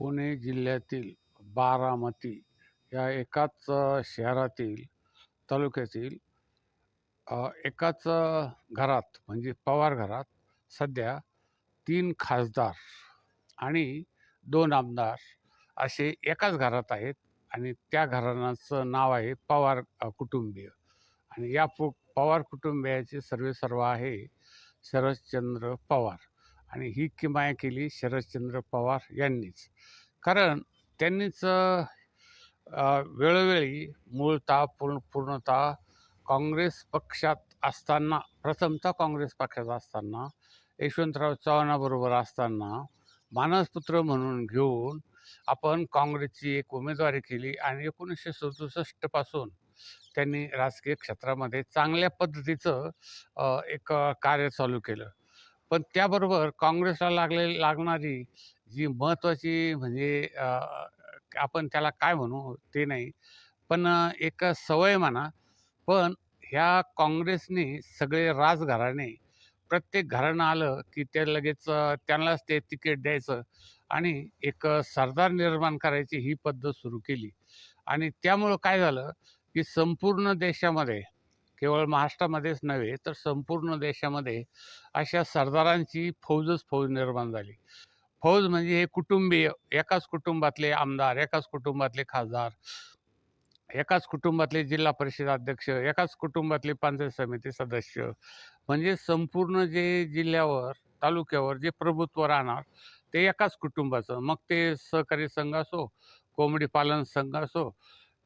पुणे जिल्ह्यातील बारामती या एकाच शहरातील तालुक्यातील एकाच घरात म्हणजे पवार घरात सध्या तीन खासदार आणि दोन आमदार असे एकाच घरात आहेत आणि त्या घराण्याचं नाव आहे पवार कुटुंबीय. आणि या पु पवार कुटुंबियाचे सर्वेसर्वा आहे शरदचंद्र पवार. आणि ही किमाया केली शरदचंद्र पवार यांनीच. कारण त्यांनीच वेळोवेळी मूळतः पूर्ण पूर्णतः काँग्रेस पक्षात असताना प्रथमतः काँग्रेस पक्षात असताना यशवंतराव चव्हाणाबरोबर असताना मानसपुत्र म्हणून घेऊन आपण काँग्रेसची एक उमेदवारी केली आणि एकोणीसशे सदुसष्टपासून त्यांनी राजकीय क्षेत्रामध्ये चांगल्या पद्धतीचं एक कार्य चालू केलं. पण त्याबरोबर काँग्रेसला लागले लागणारी जी महत्त्वाची म्हणजे आपण त्याला काय म्हणू ते नाही. पण एक सवय म्हणा. पण ह्या काँग्रेसने सगळे राजघराणे प्रत्येक घराणं आलं की ते लगेच त्यांनाच ते तिकीट द्यायचं आणि एक सरदार निर्माण करायची ही पद्धत सुरू केली. आणि त्यामुळं काय झालं की संपूर्ण देशामध्ये केवळ महाराष्ट्रामध्येच नव्हे तर संपूर्ण देशामध्ये अशा सरदारांची फौजच फौज निर्माण झाली. फौज म्हणजे हे कुटुंबीय एकाच कुटुंबातले आमदार एकाच कुटुंबातले खासदार एकाच कुटुंबातले जिल्हा परिषद अध्यक्ष एकाच कुटुंबातले पंचायत समिती सदस्य. म्हणजे संपूर्ण जे जिल्ह्यावर तालुक्यावर जे प्रभुत्व राहणार ते एकाच कुटुंबाचं. मग ते सहकारी संघ असो कोंबडी पालन संघ असो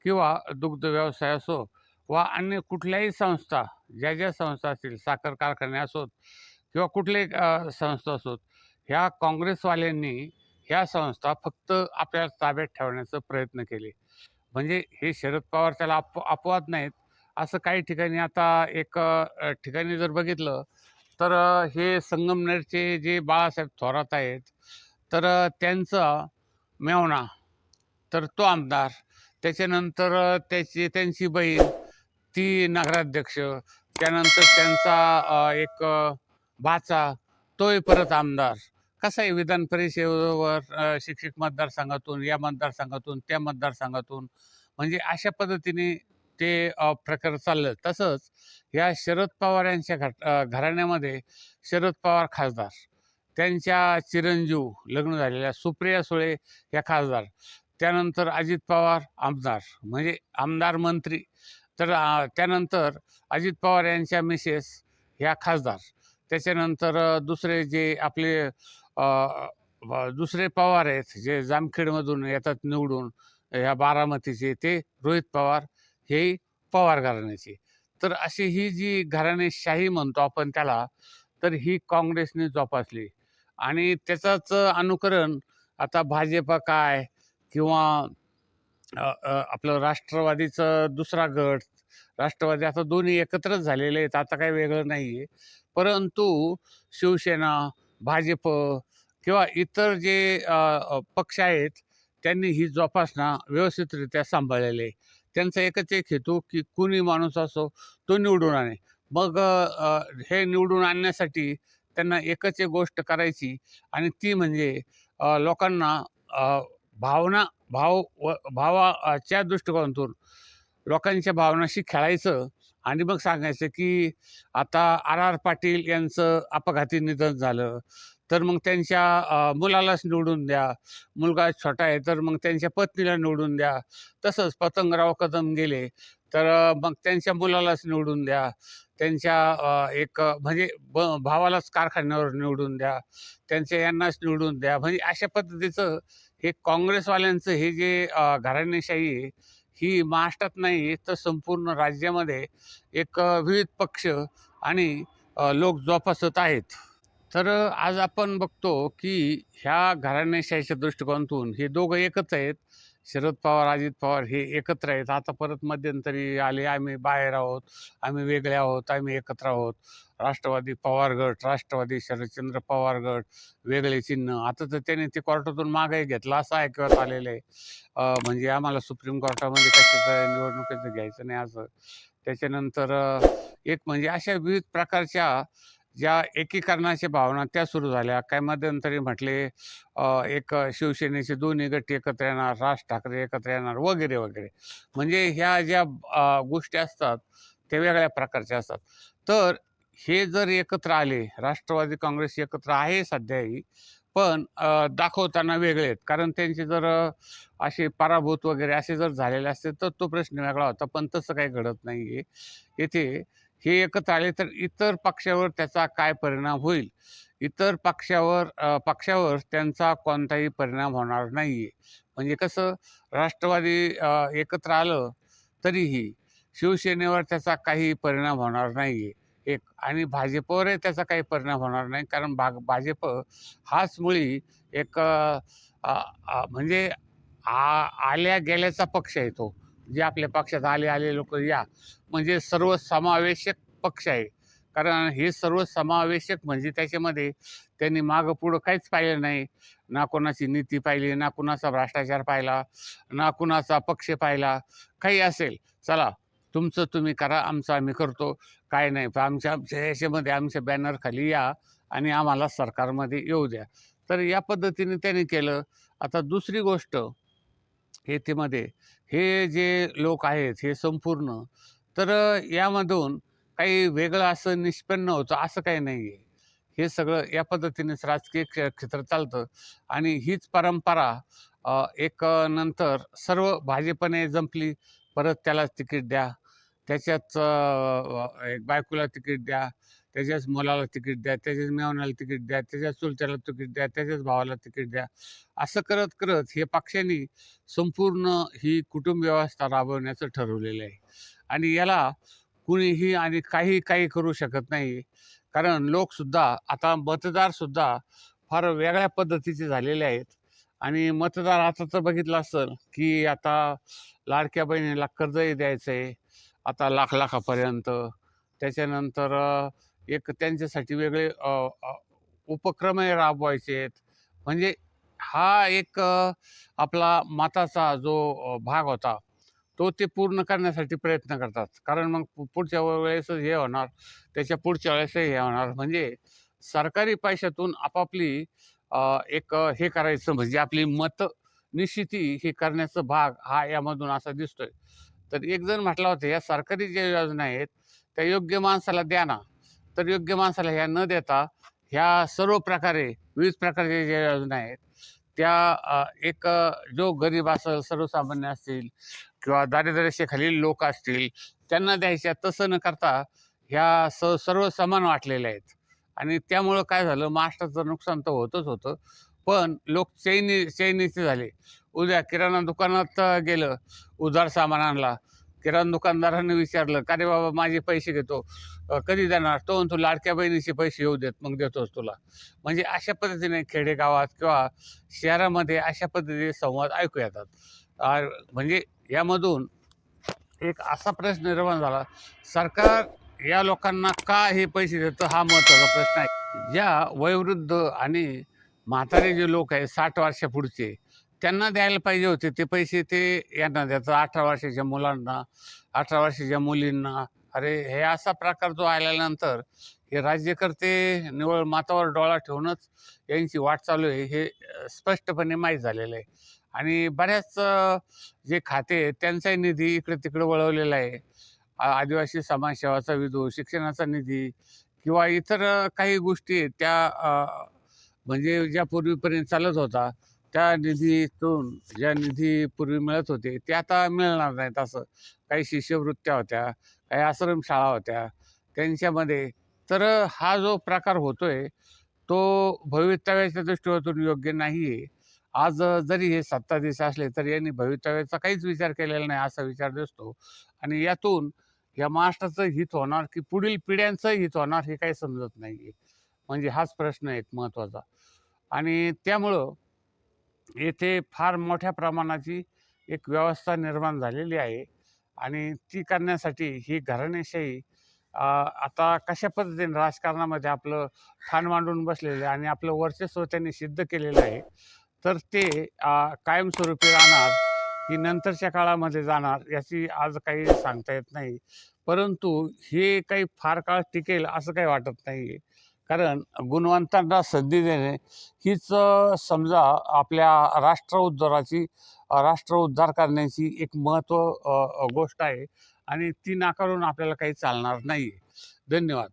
किंवा दुग्ध व्यवसाय असो व अन्य कुठल्याही संस्था ज्या ज्या संस्था असतील साखर कारखाने असोत किंवा कुठले संस्था असोत ह्या काँग्रेसवाल्यांनी ह्या संस्था फक्त आपल्या ताब्यात ठेवण्याचा प्रयत्न केले. म्हणजे हे शरद पवार त्याला अप अपवाद नाहीत. असं काही ठिकाणी आता एक ठिकाणी जर बघितलं तर हे संगमनेरचे जे बाळासाहेब थोरात आहेत तर त्यांचा मेवणा तर तो आमदार. त्याच्यानंतर त्याची त्यांची बहीण ती नगराध्यक्ष त्यानंतर त्यांचा एक भाचा तोही परत आमदार. कसा आहे विधान परिषदेवर शिक्षक मतदारसंघातून या मतदारसंघातून त्या मतदारसंघातून म्हणजे अशा पद्धतीने ते प्रकार चाललं तसंच या शरद पवार यांच्या घट घराण्यामध्ये शरद पवार खासदार त्यांच्या चिरंजीव लग्न झालेल्या सुप्रिया सुळे या खासदार त्यानंतर अजित पवार आमदार म्हणजे आमदार मंत्री तर त्यानंतर अजित पवार यांच्या मिसेस ह्या खासदार. त्याच्यानंतर दुसरे जे आपले दुसरे पवार आहेत जे जामखेडमधून येतात निवडून ह्या बारामतीचे ते रोहित पवार हे पवार घराण्याचे. तर अशी ही जी घराणेशाही म्हणतो आपण त्याला तर ही काँग्रेसने जोपासली. आणि त्याचाच अनुकरण आता भाजप काय किंवा आपलं राष्ट्रवादीचं दुसरा गट राष्ट्रवादी आता दोन्ही एकत्रच झालेले आहेत आता काही वेगळं नाही आहे परंतु शिवसेना भाजप किंवा इतर जे पक्ष आहेत त्यांनी ही जोपासना व्यवस्थितरित्या सांभाळलेली आहे. त्यांचा एकच एक हेतू की कुणी माणूस असो तो निवडून आणे. मग हे निवडून आणण्यासाठी त्यांना एकच एक गोष्ट करायची आणि ती म्हणजे लोकांना भावना भाव व भावाच्या दृष्टिकोनातून लोकांच्या भावनाशी खेळायचं आणि मग सांगायचं की आता आर आर पाटील यांचं अपघाती निधन झालं. तर मग त्यांच्या मुलालाच निवडून द्या. मुलगा छोटा आहे तर मग त्यांच्या पत्नीला निवडून द्या. तसंच पतंगराव कदम गेले तर मग त्यांच्या मुलालाच निवडून द्या. त्यांच्या एक म्हणजे ब भावालाच कारखान्यावर निवडून द्या. त्यांच्या यांनाच निवडून द्या. म्हणजे अशा पद्धतीचं हे काँग्रेसवाल्यांचं हे जे अ, घराणेशाही आहे ही महाराष्ट्रात नाही तर संपूर्ण राज्यामध्ये एक विविध पक्ष आणि लोक जोपासत आहेत. तर आज आपण बघतो की ह्या घराण्याशाहीच्या दृष्टिकोनातून हे दोघं एकच आहेत. शरद पवार अजित पवार हे एकत्र आहेत. आता परत मध्यंतरी आले आम्ही बाहेर आहोत आम्ही वेगळे आहोत आम्ही एकत्र आहोत. राष्ट्रवादी पवार गट राष्ट्रवादी शरदचंद्र पवार गट वेगळे चिन्ह. आता तर त्याने ते कोर्टातून मागे घेतलं. असं ऐकवत आलेलं आहे. म्हणजे आम्हाला सुप्रीम कोर्टामध्ये कशाचं निवडणुकीचं घ्यायचं नाही असं. त्याच्यानंतर एक म्हणजे अशा विविध प्रकारच्या ज्या एकीकरणाच्या भावना त्या सुरू झाल्या. काही मध्यंतरी म्हटले एक शिवसेनेचे दोन्ही गट एकत्र येणार राज ठाकरे एकत्र येणार वगैरे वगैरे. म्हणजे ह्या ज्या गोष्टी असतात त्या वेगळ्या प्रकारच्या असतात. तर हे जर एकत्र आले राष्ट्रवादी काँग्रेस एकत्र आहे सध्याही पण दाखवताना वेगळे आहेत. कारण त्यांचे जर असे पराभूत वगैरे असे जर झालेले असते तर तो प्रश्न वेगळा होता पण तसं काही घडत नाही आहे येथे हे एकत्र आले तर इतर पक्षावर त्याचा काय परिणाम होईल? इतर पक्षावर पक्षावर त्यांचा कोणताही परिणाम होणार नाही आहे म्हणजे कसं राष्ट्रवादी एकत्र आलं तरीही शिवसेनेवर त्याचा काही परिणाम होणार नाही आहे एक आणि भाजपवरही त्याचा काही परिणाम होणार नाही. कारण भाग भाजप हाच मुळी एक म्हणजे आ आल्या गेल्याचा पक्ष आहे तो. जे आपल्या पक्षात आले आले लोक या. म्हणजे सर्व समावेशक पक्ष आहे. कारण हे सर्व समावेशक म्हणजे त्याच्यामध्ये त्यांनी मागं पुढं काहीच पाहिलं नाही. ना कोणाची नीती पाहिली ना कुणाचा भ्रष्टाचार पाहिला ना कुणाचा पक्ष पाहिला. काही असेल चला तुमचं तुम्ही करा आमचं आम्ही करतो. काय नाही पण आमच्या आमच्या याच्यामध्ये आमच्या बॅनरखाली या आणि आम्हाला सरकारमध्ये येऊ द्या. तर या पद्धतीने त्यांनी केलं. आता दुसरी गोष्ट येथेमध्ये हे जे लोक आहेत हे संपूर्ण. तर यामधून काही वेगळं असं निष्पन्न होतं असं काही नाही आहे हे सगळं या पद्धतीनेच राजकीय क्ष- क्षेत्र चालतं. आणि हीच परंपरा एक नंतर सर्व भाजपने जंपली. परत त्याला तिकीट द्या. त्याच्याच एक बायकोला तिकीट द्या. त्याच्याच मुलाला तिकीट द्या त्याच्याच मेवण्याला तिकीट द्या त्याच्याच चुलत्याला तिकीट द्या त्याच्याच भावाला तिकीट द्या. असं करत करत हे पक्षांनी संपूर्ण ही कुटुंब व्यवस्था राबवण्याचं ठरवलेलं आहे. आणि याला कुणीही आणि काही काही करू शकत नाही. कारण लोकसुद्धा आता मतदारसुद्धा फार वेगळ्या पद्धतीचे झालेले आहेत. आणि मतदार आता तर बघितलं असेल की आता लाडक्या बहिणीला कर्जही द्यायचं आहे आता लाख लाखापर्यंत. त्याच्यानंतर एक त्यांच्यासाठी वेगळे उपक्रमही राबवायचे आहेत म्हणजे हा एक आपला मताचा जो भाग होता तो ते पूर्ण करण्यासाठी प्रयत्न करतात. कारण मग पुढच्या वेळेस हे होणार त्याच्या पुढच्या वेळेस हे होणार. म्हणजे सरकारी पैशातून आपापली एक हे करायचं म्हणजे आपली मत निश्चिती हे करण्याचा भाग हा यामधून असा दिसतोय. तर एक जण म्हटला होता या सरकारी ज्या योजना आहेत त्या योग्य माणसाला द्या ना. तर योग्य माणसाला ह्या न देता ह्या सर्व प्रकारे विविध प्रकारच्या ज्या योजना आहेत त्या एक जो गरीब असेल सर्वसामान्य असतील किंवा दारिद्र्यरेषेखालील लोक असतील त्यांना द्यायच्या तसं न करता ह्या स सर्व समान वाटलेल्या आहेत. आणि त्यामुळं काय झालं महाराष्ट्राचं नुकसान तर होतच होतं पण लोक चैनी चैनीचे झाले. उद्या किराणा दुकानात गेलं उधार सामान आणला किराणा दुकानदाराने विचारलं का रे बाबा माझे पैसे घेतो. कधी देणार? तो म्हणतो लाडक्या बहिणीचे पैसे येऊ देत मग देतोच तुला. म्हणजे अशा पद्धतीने खेडेगावात किंवा शहरामध्ये अशा पद्धतीने संवाद ऐकू येतात. म्हणजे यामधून एक असा प्रश्न निर्माण झाला सरकार या लोकांना का हे पैसे देतं? हा महत्त्वाचा प्रश्न आहे. ज्या वयोवृद्ध आणि म्हातारे जे लोक आहेत साठ वर्षा पुढचे त्यांना द्यायला पाहिजे होते. ते पैसे ते यांना द्यायचं. अठरा वर्षाच्या मुलांना अठरा वर्षाच्या मुलींना. अरे हे असा प्रकार जो आल्यानंतर हे राज्यकर्ते निवळ मातावर डोळा ठेवूनच यांची वाट चालू आहे हे स्पष्टपणे माहीत झालेलं आहे. आणि बऱ्याच जे खाते आहेत, त्यांचाही निधी इकडे तिकडे वळवलेला आहे. आ- आदिवासी समाजसेवाचा विधू शिक्षणाचा निधी किंवा इतर काही गोष्टी आहेत त्या म्हणजे ज्या पूर्वीपर्यंत चालत होता त्या निधीतून ज्या निधी पूर्वी मिळत होते ते आता मिळणार नाहीत असं. काही शिष्यवृत्त्या होत्या काही आश्रमशाळा होत्या त्यांच्यामध्ये. तर हा जो प्रकार होतोय तो भवितव्याच्या दृष्टीकोनातून योग्य नाही आहे आज जरी हे सत्ताधीश असले तरी यांनी भवितव्याचा काहीच विचार केलेला नाही असा विचार दिसतो. आणि यातून या महाराष्ट्राचं हित होणार की पुढील पिढ्यांचं हित होणार हे काही समजत नाही आहे म्हणजे हाच प्रश्न एक महत्त्वाचा. आणि त्यामुळं येथे फार मोठ्या प्रमाणाची एक व्यवस्था निर्माण झालेली आहे आणि ती करण्यासाठी ही घराणेशाही आता कशा पद्धतीने राजकारणामध्ये आपलं ठाण मांडून बसलेलं आहे आणि आपलं वर्चस्व त्यांनी सिद्ध केलेलं आहे तर ते कायमस्वरूपी राहणार की नंतरच्या काळामध्ये जाणार याची आज काही सांगता येत नाही. परंतु हे काही फार काळ टिकेल असं काही वाटत नाही आहे कारण गुणवंतांना संधी देणे हीच समजा आपल्या राष्ट्र उद्धाराची राष्ट्र उद्धार करण्याची एक महत्त्व गोष्ट आहे आणि ती नाकारून आपल्याला काही चालणार नाही धन्यवाद.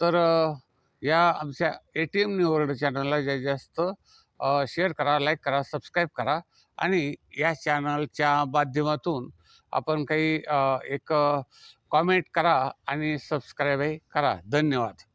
तर या आमच्या ए टी एम निवर्ड चॅनलला जास्तीत जास्त शेअर करा लाईक करा सबस्क्राईब करा आणि या चॅनलच्या माध्यमातून आपण काही एक कॉमेंट करा आणि सबस्क्राईबही करा. धन्यवाद.